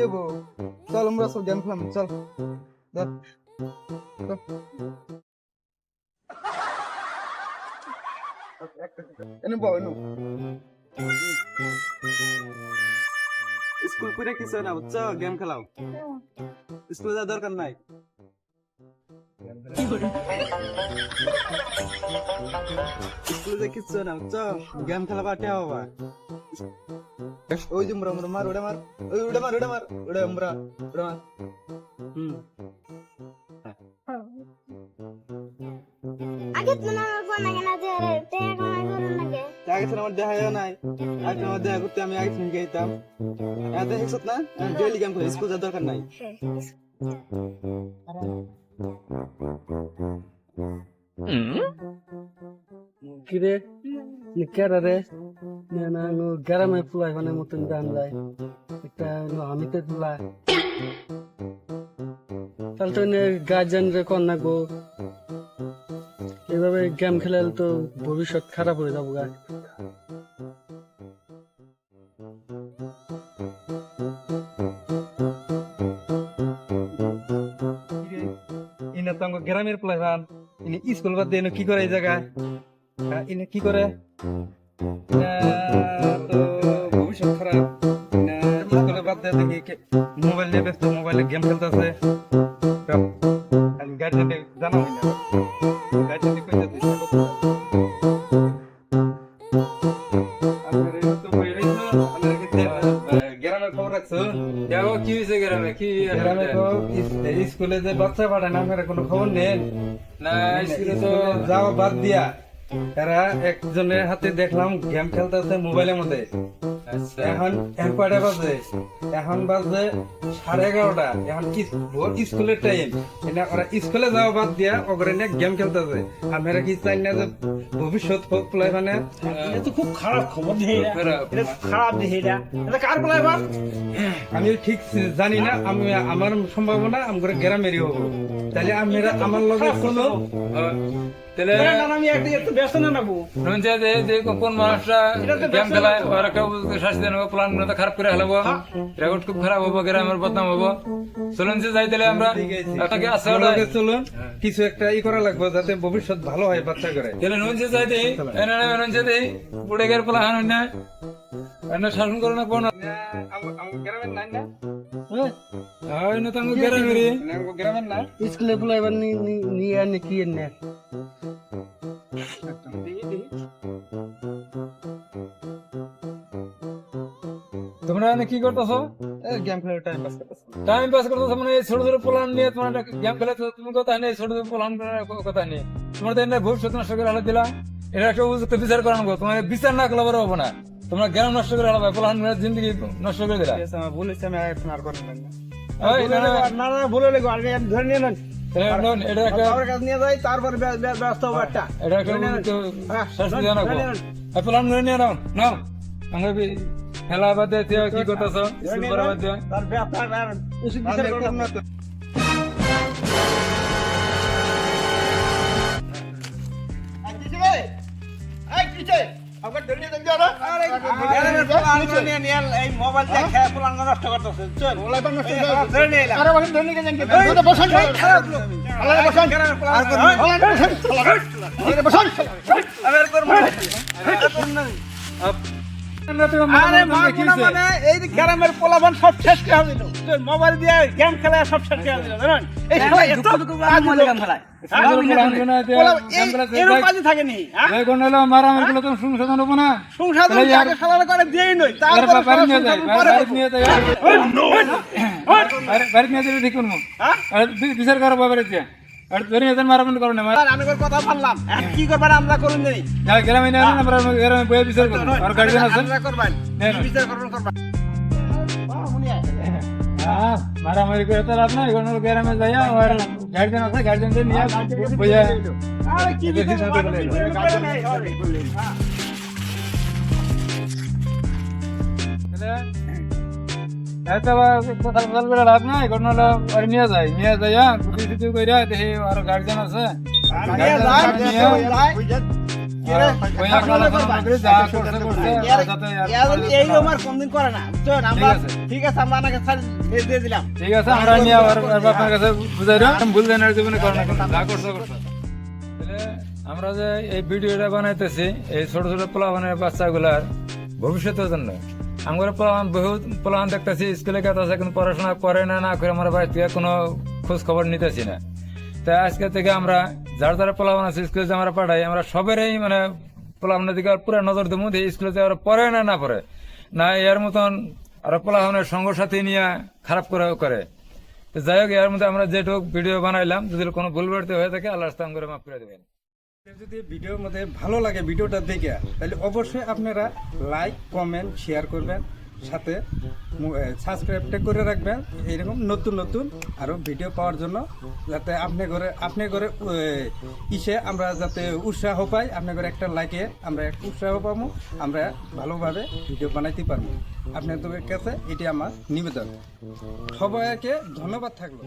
কি হব চল, আমরা সব গেম খেলাম, চল। এনে বউ এনে স্কুল করে কিছু না, বুঝছ? গেম খেলাও। স্কুলে যাওয়ার দরকার নাই। স্কুলে যে না, বুঝছ? গেম খেলা বাটে হবা। ওই যে মুরা মুরা মার ওটা মার ওই ওটা মার ওটা মার ওটা মুরা ওটা মার হুম আগে তো না কোন আগে না যে তে কোন করুন লাগে আগে। ছিল আমার দেখা যায় নাই। আগে আমার দেখা করতে আমি আগে থেকে যেতাম এত হেসত না? ডেইলি গেম খেলি স্কুল যাওয়ার দরকার নাই। কিরে কেরা রে? না গ্রামে ফুলাই মানে মতন গান যায় একটা আমিতে তুলা তাহলে তো গার্জেন রে কর না গো। এভাবে গেম খেলালে তো ভবিষ্যৎ খারাপ হয়ে যাব গা। গ্রামের প্লেয়ার ইনি স্কুল বাদ দিয়ে কি করে এই জায়গায়? হ্যাঁ, ইনি কি করে? ভবিষ্যৎ খারাপ ইনা বাদ দিয়ে দেখি মোবাইল নিয়ে ব্যস্ত মোবাইলে গেম খেলতেছে। না। কি হয়েছে গ্রামে? কি গ্রামে তো স্কুলে যে বাচ্চা পাঠায় না আপনারা কোনো খবর নেন না স্কুলে তো যাওয়া বাদ দিয়া। এরা একজনের হাতে দেখলাম গেম খেলতেছে মোবাইলের মধ্যে। এখন এখন কয়টা বাজে? এখন বাজে সাড়ে এগারোটা। এখন কি- ভোর স্কুলের টাইম এটা ওরা স্কুলে যাওয়া বাদ দিয়া ওগরে নিয়ে গেম খেলতেছে। আপনারা কি চাই না যে ভবিষ্যৎ প্লাই মানে? এটা তো খুব খারাপ খবর খারাপ। এটা খারাপ কার আমি ঠিক জানি না আমি আমার সম্ভাবনা আমার গ্রামেরই হব। তাহলে আপনারা আমার লগে কোনো তাহলে আমি একটা ব্যস্ত না নাবো যে কোন মানুষটা গেম খেলায় ওরা কেউ শাস্তি দেন প্ল্যানগুলো তো খারাপ করে হেলাবো রেকর্ড খুব খারাপ হব গ্রামের বদনাম হব। চলুন যে যাই তাহলে আমরা। আপনাকে আছে। চলুন কিছু একটা ই করা লাগবে যাতে ভবিষ্যৎ ভালো হয় বাচ্চা করে। তাহলে নুন যে যাই দিই এনে নুন যে দিই বুড়ে গের প্ল্যান হয় না এনে শাসন করো না কোন গ্রামের নাই না? হয়। না তো গ্রামেরই। গ্রামের না স্কুলে নিয়ে আনে কি তোমরা এনে কি করতেছো? গেম খেলার টাইম পাস করতেছে। টাইম পাস করতেছো মানে এই ছোট ছোট প্ল্যান নিয়ে তোমার গেম খেলে তুমি কথা নেই? ছোট ছোট প্ল্যান কথা নেই। তোমার তো এনে ভবিষ্যৎ নষ্ট করে হালা দিলা এটা একটা উপযুক্ত বিচার করানো তোমার বিচার না করলে বড় হব না। তোমরা জ্ঞান নষ্ট করে হালাবে প্ল্যান জিন্দগি নষ্ট করে দিলা বলেছি আমি আর আর করেন না ভুলে ধরে নিয়ে নেন। এটা একটা নিয়ে যাই তারপর ব্যস্ত হব একটা। এটা একটা হ্যাঁ, শাস্তি জানাব প্ল্যান নিয়ে নাও। নাও। আমরা খেলা বাদ কি করতেছো স্কুল করা বাদ দিয়ে তার আর উচিত বিচার করো না। এই মোবাইল আরে মারবো মানে এই গ্রামের পোলাবান সব শেষ করে দিল মোবাইল দিয়ে গেম খেলা সব শেষ করে দিল জানেন? এই সবাই এত মোবাইল গেম খেলায় এরকম কাজে থাকেনি হ্যাঁ? মারামারি করলে তুমি সংশোধন হব না। সংসার আগে খালার করে দিয়েই নই এর তারপর বাড়ি নিয়ে যায় পরে বাড়ি নিয়ে যায় বাড়ি নিয়ে যাবে ঠিক করব। হ্যাঁ? আর বি- বিচার করো আর ধরে যান মারামারি করো না আর আমি কথা বললাম। কি করবেন আমরা করুন গ্রামে নিয়ে আমরা গ্রামে বয়ে বিচার করব। আর গার্জেন আছে আমরা করবেন। বিচার করবেন করবেন হ্যাঁ মারামারি করে তো লাভ নাই এখন গ্রামে যাই আর গার্জেন আছে গার্জেন নিয়ে বইয়া আরে কি বেশি বিচার শান্তি পেলে। করবেন এই হবে এত কথা বল লাভ নাই কোন নিয়ে যায় নিয়ে যায় টুটি কইরা দেখি আর গার্জেন আছে। আমরা যা এই ঠিক আছে। আমরা আপনার কাছে বুঝাই ভুল না করছ করছ আমরা যে ভিডিওটা বানাইতেছি এই ছোট ছোট পোলাবানের বাচ্চাগুলার ভবিষ্যতের জন্য। আমরা পোলাবান বহুত পোলাবান দেখতেছি স্কুলে কাজ আছে কিন্তু পড়াশোনা করে না না করে আমরা বাড়ি থেকে কোনো খোঁজ খবর নিতেছি না। তাই আজকে থেকে আমরা যার যারা পোলাবান আছে, স্কুলে যে আমরা পাঠাই, আমরা সবেরই মানে পোলাবানের দিকে পুরো নজর দেবো, যে স্কুলে যে পড়ে না না পড়ে। না, এর মতন আর পোলাবানের সঙ্গ সাথী নিয়ে খারাপ করে করে। তো যাই হোক, এর মধ্যে আমরা যেটুক ভিডিও বানাইলাম, যদি কোনো ভুল বাড়তে হয়ে থাকে আল্লাহ ইসলাম করে মাফ করে দেবেন। যদি ভিডিওর মধ্যে ভালো লাগে, ভিডিওটা দেখে, তাহলে অবশ্যই আপনারা লাইক, কমেন্ট, শেয়ার করবেন। সাথে সাবস্ক্রাইবটা করে রাখবেন। এইরকম নতুন নতুন আরও ভিডিও পাওয়ার জন্য, যাতে আপনি ঘরে আপনি ঘরে ইসে আমরা যাতে উৎসাহ পাই, আপনি ঘরে একটা লাইকে আমরা উৎসাহ পাবো, আমরা ভালোভাবে ভিডিও বানাইতে পারব। আপনাদের কাছে এটি আমার নিবেদন। সবাইকে ধন্যবাদ থাকল।